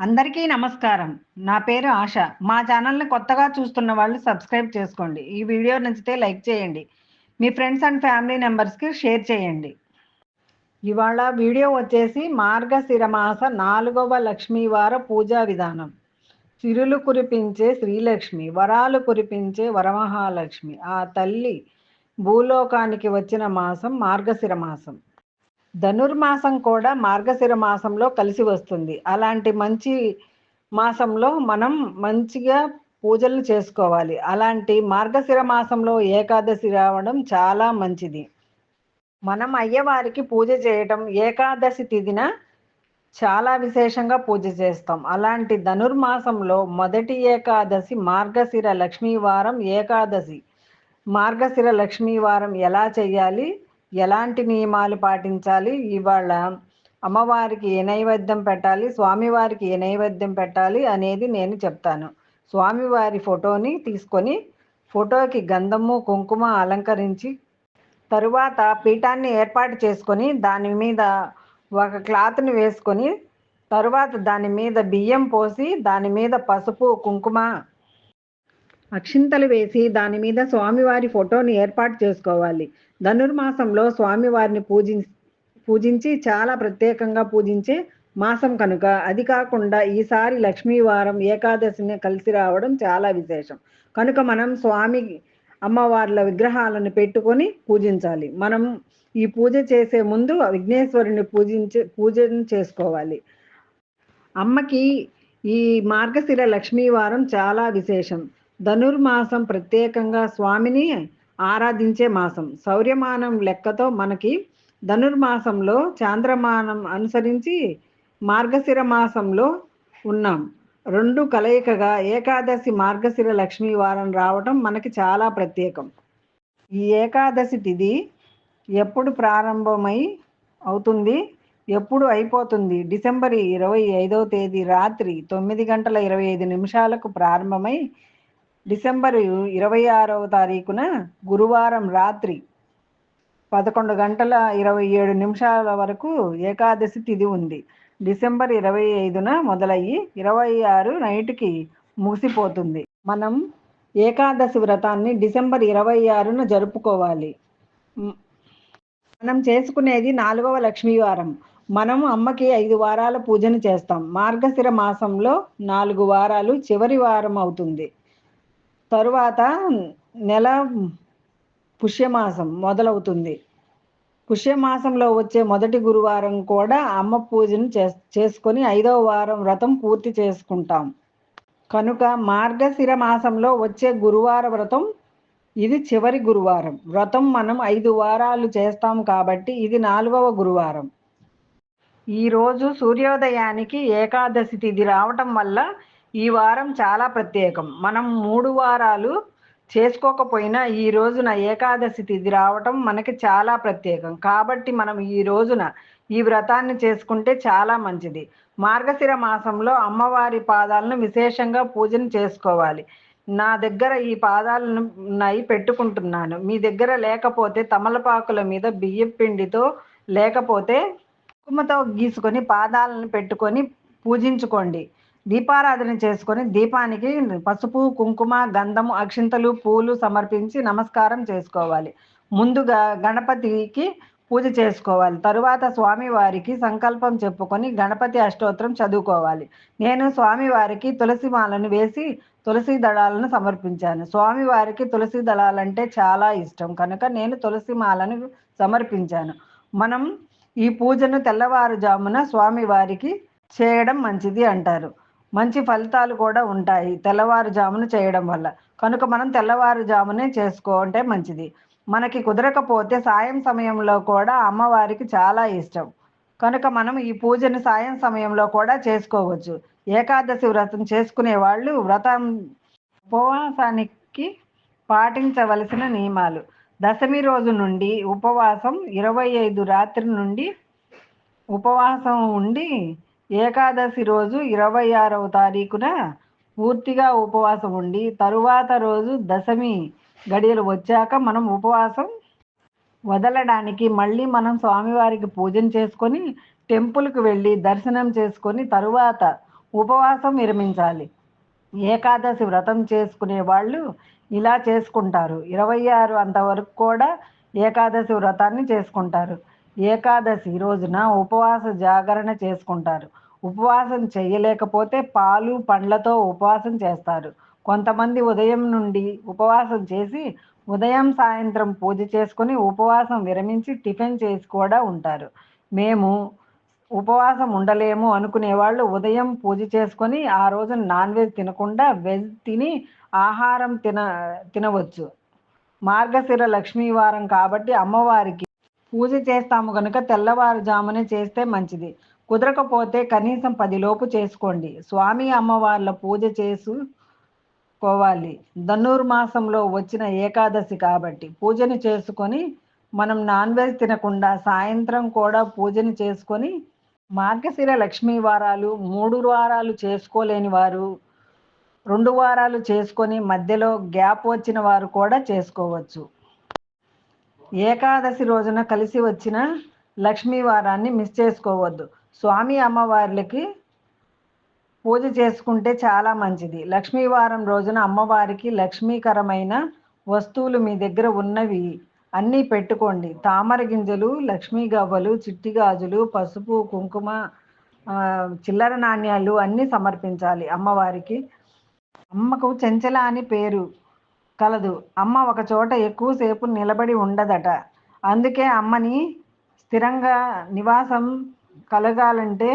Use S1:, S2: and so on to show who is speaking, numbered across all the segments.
S1: అందరికీ నమస్కారం. నా పేరు ఆశ. మా ఛానల్ని కొత్తగా చూస్తున్న వాళ్ళు సబ్స్క్రైబ్ చేసుకోండి. ఈ వీడియో నచ్చితే లైక్ చేయండి. మీ ఫ్రెండ్స్ అండ్ ఫ్యామిలీ మెంబర్స్కి షేర్ చేయండి. ఇవాళ వీడియో వచ్చేసి మార్గశిరమాస నాలుగవ లక్ష్మీవార పూజా విధానం. సిరులు కురిపించే శ్రీలక్ష్మి వరాలు కురిపించే వరమహాలక్ష్మి. ఆ తల్లి భూలోకానికి వచ్చిన మాసం మార్గశిర మాసం ధనుర్మాసం కూడా మార్గశిర మాసంలో కలిసి వస్తుంది. అలాంటి మంచి మాసంలో మనం మంచిగా పూజలు చేసుకోవాలి. అలాంటి మార్గశిర మాసంలో ఏకాదశి రావడం చాలా మంచిది. మనం అయ్యవారికి పూజ చేయటం ఏకాదశి తిదిన చాలా విశేషంగా పూజ చేస్తాం. అలాంటి ధనుర్మాసంలో మొదటి ఏకాదశి మార్గశిర లక్ష్మీవారం ఏకాదశి. మార్గశిర లక్ష్మీవారం ఎలా చేయాలి? ఎలాంటి నియమాలు పాటించాలి? ఇవాళ అమ్మవారికి ఏ నైవేద్యం పెట్టాలి? స్వామివారికి ఏ నైవేద్యం పెట్టాలి అనేది నేను చెప్తాను. స్వామివారి ఫోటోని తీసుకొని ఫోటోకి గంధము కుంకుమ అలంకరించి తరువాత పీఠాన్ని ఏర్పాటు చేసుకొని దాని మీద ఒక క్లాత్ని వేసుకొని తరువాత దాని మీద బియ్యం పోసి దాని మీద పసుపు కుంకుమ అక్షింతలు వేసి దాని మీద స్వామివారి ఫోటోని ఏర్పాటు చేసుకోవాలి. ధనుర్మాసంలో స్వామివారిని పూజి పూజించి చాలా ప్రత్యేకంగా పూజించే మాసం కనుక. అది కాకుండా ఈసారి లక్ష్మీవారం ఏకాదశిని కలిసి రావడం చాలా విశేషం. కనుక మనం స్వామి అమ్మవార్ల విగ్రహాలను పెట్టుకొని పూజించాలి. మనం ఈ పూజ చేసే ముందు విఘ్నేశ్వరుని పూజించే పూజను చేసుకోవాలి. అమ్మకి ఈ మార్గశిర లక్ష్మీవారం చాలా విశేషం. ధనుర్మాసం ప్రత్యేకంగా స్వామిని ఆరాధించే మాసం. సౌర్యమానం లెక్కతో మనకి ధనుర్మాసంలో చాంద్రమానం అనుసరించి మార్గశిర మాసంలో ఉన్నాం. రెండు కలయికగా ఏకాదశి మార్గశిర లక్ష్మీ వారం రావటం మనకి చాలా ప్రత్యేకం. ఈ ఏకాదశి తిథి ఎప్పుడు ప్రారంభమై అవుతుంది? ఎప్పుడు అయిపోతుంది? డిసెంబర్ ఇరవై ఐదవ తేదీ రాత్రి తొమ్మిది గంటల ఇరవై ఐదు నిమిషాలకు ప్రారంభమై డిసెంబర్ ఇరవై ఆరవ తారీఖున గురువారం రాత్రి పదకొండు గంటల ఇరవై ఏడు నిమిషాల వరకు ఏకాదశి తిథి ఉంది. డిసెంబర్ ఇరవై ఐదున మొదలయ్యి ఇరవై ఆరు నైట్కి ముగిసిపోతుంది. మనం ఏకాదశి వ్రతాన్ని డిసెంబర్ ఇరవై ఆరున జరుపుకోవాలి. మనం చేసుకునేది నాలుగవ లక్ష్మీవారం మనం అమ్మకి ఐదు వారాల పూజను చేస్తాం. మార్గశిర మాసంలో నాలుగు వారాలు చివరి వారం అవుతుంది. తరువాత నెల పుష్యమాసం మొదలవుతుంది. పుష్యమాసంలో వచ్చే మొదటి గురువారం కూడా అమ్మ పూజను చేసుకొని ఐదవ వారం వ్రతం పూర్తి చేసుకుంటాం. కనుక మార్గశిర మాసంలో వచ్చే గురువార వ్రతం ఇది చివరి గురువారం. వ్రతం మనం ఐదు వారాలు చేస్తాం కాబట్టి ఇది నాలుగవ గురువారం. ఈరోజు సూర్యోదయానికి ఏకాదశి తిథి రావటం వల్ల ఈ వారం చాలా ప్రత్యేకం. మనం మూడు వారాలు చేసుకోకపోయినా ఈ రోజున ఏకాదశి తిథి రావటం మనకి చాలా ప్రత్యేకం. కాబట్టి మనం ఈ రోజున ఈ వ్రతాన్ని చేసుకుంటే చాలా మంచిది. మార్గశిర మాసంలో అమ్మవారి పాదాలను విశేషంగా పూజను చేసుకోవాలి. నా దగ్గర ఈ పాదాలను ఉన్నాయి పెట్టుకుంటున్నాను. మీ దగ్గర లేకపోతే తమలపాకుల మీద బియ్యం పిండితో లేకపోతే కుంకుమతో గీసుకొని పాదాలను పెట్టుకొని పూజించుకోండి. దీపారాధన చేసుకొని దీపానికి పసుపు కుంకుమ గంధము అక్షింతలు పూలు సమర్పించి నమస్కారం చేసుకోవాలి. ముందుగా గణపతికి పూజ చేసుకోవాలి. తరువాత స్వామివారికి సంకల్పం చెప్పుకొని గణపతి అష్టోత్తరం చదువుకోవాలి. నేను స్వామివారికి తులసి మాలను వేసి తులసి దళాలను సమర్పించాను. స్వామివారికి తులసి దళాలంటే చాలా ఇష్టం. కనుక నేను తులసి మాలను సమర్పించాను. మనం ఈ పూజను తెల్లవారుజామున స్వామివారికి చేయడం మంచిది అంటారు. మంచి ఫలితాలు కూడా ఉంటాయి తెల్లవారుజామున చేయడం వల్ల. కనుక మనం తెల్లవారుజామునే చేసుకోంటే మంచిది. మనకి కుదరకపోతే సాయం సమయంలో కూడా అమ్మవారికి చాలా ఇష్టం. కనుక మనం ఈ పూజను సాయం సమయంలో కూడా చేసుకోవచ్చు. ఏకాదశి వ్రతం చేసుకునే వాళ్ళు వ్రతం ఉపవాసానికి పాటించవలసిన నియమాలు. దశమి రోజు నుండి ఉపవాసం ఇరవై ఐదు రాత్రి నుండి ఉపవాసం ఉండి ఏకాదశి రోజు ఇరవై ఆరవ తారీఖున పూర్తిగా ఉపవాసం ఉండి తరువాత రోజు దశమి గడియలు వచ్చాక మనం ఉపవాసం వదలడానికి మళ్ళీ మనం స్వామివారికి పూజన చేసుకొని టెంపుల్కి వెళ్ళి దర్శనం చేసుకొని తరువాత ఉపవాసం విరమించాలి. ఏకాదశి వ్రతం చేసుకునే వాళ్ళు ఇలా చేసుకుంటారు. ఇరవై ఆరు అంతవరకు కూడా ఏకాదశి వ్రతాన్ని చేసుకుంటారు. ఏకాదశి రోజున ఉపవాస జాగరణ చేసుకుంటారు. ఉపవాసం చేయలేకపోతే పాలు పండ్లతో ఉపవాసం చేస్తారు. కొంతమంది ఉదయం నుండి ఉపవాసం చేసి ఉదయం సాయంత్రం పూజ చేసుకొని ఉపవాసం విరమించి టిఫిన్ చేసి కూడా ఉంటారు. మేము ఉపవాసం ఉండలేము అనుకునే వాళ్ళు ఉదయం పూజ చేసుకొని ఆ రోజు నాన్ వెజ్ తినకుండా వెజ్ తిని ఆహారం తిన తినవచ్చు. మార్గశిర లక్ష్మీవారం కాబట్టి అమ్మవారికి పూజ చేస్తాము కనుక తెల్లవారుజామునే చేస్తే మంచిది. కుదరకపోతే కనీసం పదిలోపు చేసుకోండి. స్వామి అమ్మవార్ల పూజ చేసుకోవాలి. ధనుర్మాసంలో వచ్చిన ఏకాదశి కాబట్టి పూజను చేసుకొని మనం నాన్ వెజ్ తినకుండా సాయంత్రం కూడా పూజను చేసుకొని మార్గశిర లక్ష్మీ వారాలు మూడు వారాలు చేసుకోలేని వారు రెండు వారాలు చేసుకొని మధ్యలో గ్యాప్ వచ్చిన వారు కూడా చేసుకోవచ్చు. ఏకాదశి రోజున కలిసి వచ్చిన లక్ష్మీ వారాన్ని మిస్ చేసుకోవద్దు. స్వామి అమ్మవార్లకి పూజ చేసుకుంటే చాలా మంచిది. లక్ష్మీవారం రోజున అమ్మవారికి లక్ష్మీకరమైన వస్తువులు మీ దగ్గర ఉన్నవి అన్నీ పెట్టుకోండి. తామర గింజలు లక్ష్మీ గవ్వలు చిట్టి గాజులు పసుపు కుంకుమ చిల్లర నాణ్యాలు అన్నీ సమర్పించాలి అమ్మవారికి. అమ్మకు చెంచల అని పేరు కలదు. అమ్మ ఒక చోట ఎక్కువసేపు నిలబడి ఉండదట. అందుకే అమ్మని స్థిరంగా నివాసం కలగాలంటే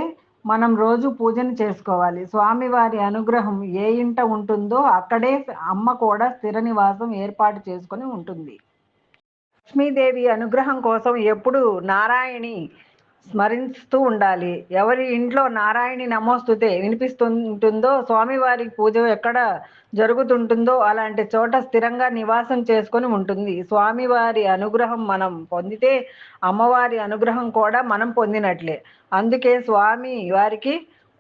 S1: మనం రోజు పూజను చేసుకోవాలి. స్వామివారి అనుగ్రహం ఏ ఇంట ఉంటుందో అక్కడే అమ్మ కూడా స్థిర నివాసం ఏర్పాటు చేసుకొని ఉంటుంది. లక్ష్మీదేవి అనుగ్రహం కోసం ఎప్పుడు నారాయణి స్మరిస్తూ ఉండాలి. ఎవరి ఇంట్లో నారాయణి నమోస్తుతే వినిపిస్తుంటుందో స్వామివారి పూజ ఎక్కడ జరుగుతుంటుందో అలాంటి చోట స్థిరంగా నివాసం చేసుకొని ఉంటుంది. స్వామివారి అనుగ్రహం మనం పొందితే అమ్మవారి అనుగ్రహం కూడా మనం పొందినట్లే. అందుకే స్వామి వారికి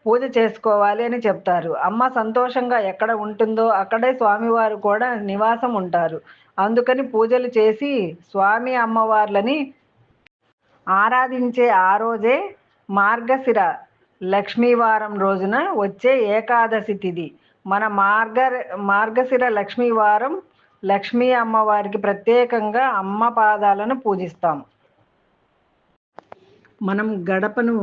S1: పూజ చేసుకోవాలి అని చెప్తారు. అమ్మ సంతోషంగా ఎక్కడ ఉంటుందో అక్కడే స్వామివారు కూడా నివాసం ఉంటారు. అందుకని పూజలు చేసి స్వామి అమ్మవార్లని ఆరాధించే ఆ రోజే మార్గశిర లక్ష్మీవారం రోజున వచ్చే ఏకాదశి తిథి మన మార్గ మార్గశిర లక్ష్మీవారం లక్ష్మీ అమ్మవారికి ప్రత్యేకంగా అమ్మ పాదాలను పూజిస్తాం. మనం గడపను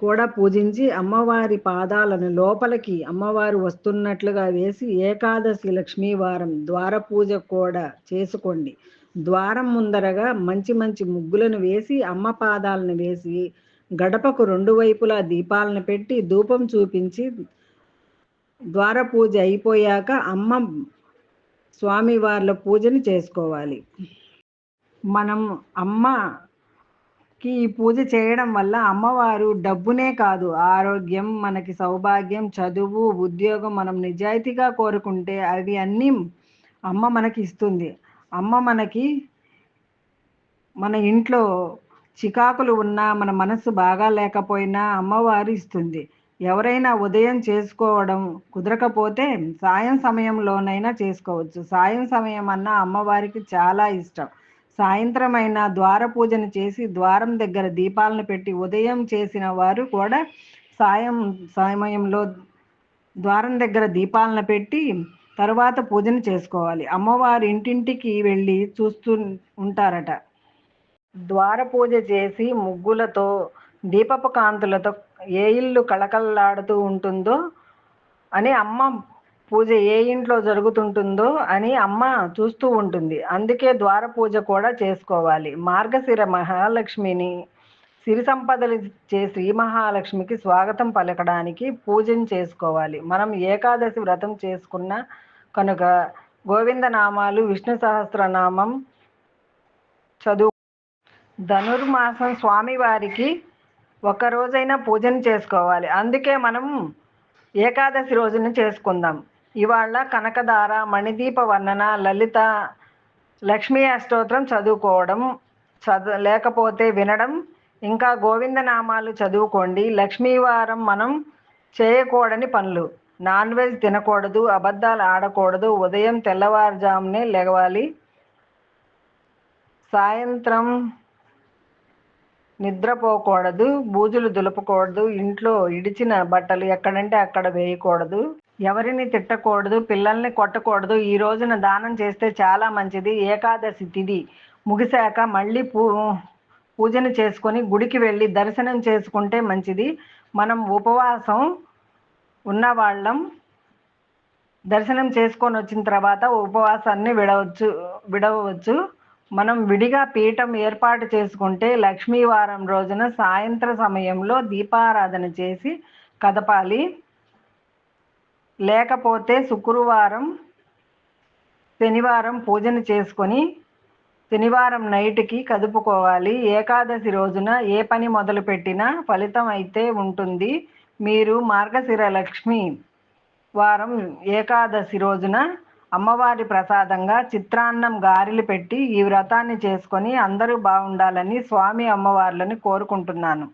S1: కూడా పూజించి అమ్మవారి పాదాలను లోపలికి అమ్మవారు వస్తున్నట్లుగా వేసి ఏకాదశి లక్ష్మీవారం ద్వార పూజ కూడా చేసుకోండి. ద్వారం ముందరగా మంచి మంచి ముగ్గులను వేసి అమ్మ పాదాలను వేసి గడపకు రెండు వైపులా దీపాలను పెట్టి ధూపం చూపించి ద్వార పూజ అయిపోయాక అమ్మ స్వామివార్ల పూజని చేసుకోవాలి. మనం అమ్మకి ఈ పూజ చేయడం వల్ల అమ్మవారు డబ్బునే కాదు ఆరోగ్యం మనకి సౌభాగ్యం చదువు ఉద్యోగం మనం నిజాయితీగా కోరుకుంటే అవి అన్నీ అమ్మ మనకి ఇస్తుంది. అమ్మ మనకి మన ఇంట్లో చికాకులు ఉన్నా మన మనసు బాగా లేకపోయినా అమ్మవారు ఇస్తుంది. ఎవరైనా ఉదయం చేసుకోవడం కుదరకపోతే సాయం సమయంలోనైనా చేసుకోవచ్చు. సాయం సమయం అన్న అమ్మవారికి చాలా ఇష్టం. సాయంత్రం అయినా ద్వార పూజను చేసి ద్వారం దగ్గర దీపాలను పెట్టి ఉదయం చేసిన వారు కూడా సాయం సమయంలో ద్వారం దగ్గర దీపాలను పెట్టి తర్వాత పూజన చేసుకోవాలి. అమ్మవారి ఇంటింటికి వెళ్ళి చూస్తూ ఉంటారట. ద్వార పూజ చేసి ముగ్గులతో దీపపు కాంతులతో ఏ ఇల్లు కళకళలాడుతూ ఉంటుందో అని అమ్మ పూజ ఏ ఇంట్లో జరుగుతుంటుందో అని అమ్మ చూస్తూ ఉంటుంది. అందుకే ద్వార పూజ కూడా చేసుకోవాలి. మార్గశిర మహాలక్ష్మిని సిరి సంపదలు చే శ్రీ మహాలక్ష్మికి స్వాగతం పలకడానికి పూజను చేసుకోవాలి. మనం ఏకాదశి వ్రతం చేసుకున్న కనుక గోవిందనామాలు విష్ణు సహస్రనామం చదువు. ధనుర్మాసం స్వామివారికి ఒక రోజైనా పూజను చేసుకోవాలి. అందుకే మనం ఏకాదశి రోజున చేసుకుందాం. ఇవాళ కనకదార మణిదీప వర్ణన లలిత లక్ష్మీ అష్టోత్రం చదువుకోవడం చదువు లేకపోతే వినడం ఇంకా గోవిందనామాలు చదువుకోండి. లక్ష్మీవారం మనం చేయకూడని పనులు. నాన్ వెజ్ తినకూడదు అబద్ధాలు ఆడకూడదు ఉదయం తెల్లవారుజామునే లెగవాలి సాయంత్రం నిద్రపోకూడదు బూజులు దులపకూడదు ఇంట్లో ఇడిచిన బట్టలు ఎక్కడంటే అక్కడ వేయకూడదు. ఎవరిని తిట్టకూడదు పిల్లల్ని కొట్టకూడదు. ఈ రోజున దానం చేస్తే చాలా మంచిది. ఏకాదశి తిథి ముగిశాక మళ్ళీ పూ పూజను చేసుకొని గుడికి వెళ్ళి దర్శనం చేసుకుంటే మంచిది. మనం ఉపవాసం ఉన్నవాళ్ళం దర్శనం చేసుకొని వచ్చిన తర్వాత ఉపవాసాన్ని విడవచ్చు విడవచ్చు మనం విడిగా పీఠం ఏర్పాటు చేసుకుంటే లక్ష్మీవారం రోజున సాయంత్ర సమయంలో దీపారాధన చేసి కదపాలి. లేకపోతే శుక్రవారం శనివారం పూజను చేసుకొని శనివారం నైట్కి కదుపుకోవాలి. ఏకాదశి రోజున ఏ పని మొదలుపెట్టినా ఫలితం అయితే ఉంటుంది. మీరు మార్గశిర లక్ష్మి వారం ఏకాదశి రోజున అమ్మవారి ప్రసాదంగా చిత్రాన్నం గారెలు పెట్టి ఈ వ్రతాన్ని చేసుకొని అందరూ బాగుండాలని స్వామి అమ్మవార్లని కోరుకుంటున్నాను.